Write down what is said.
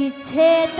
বিচ্ছেদ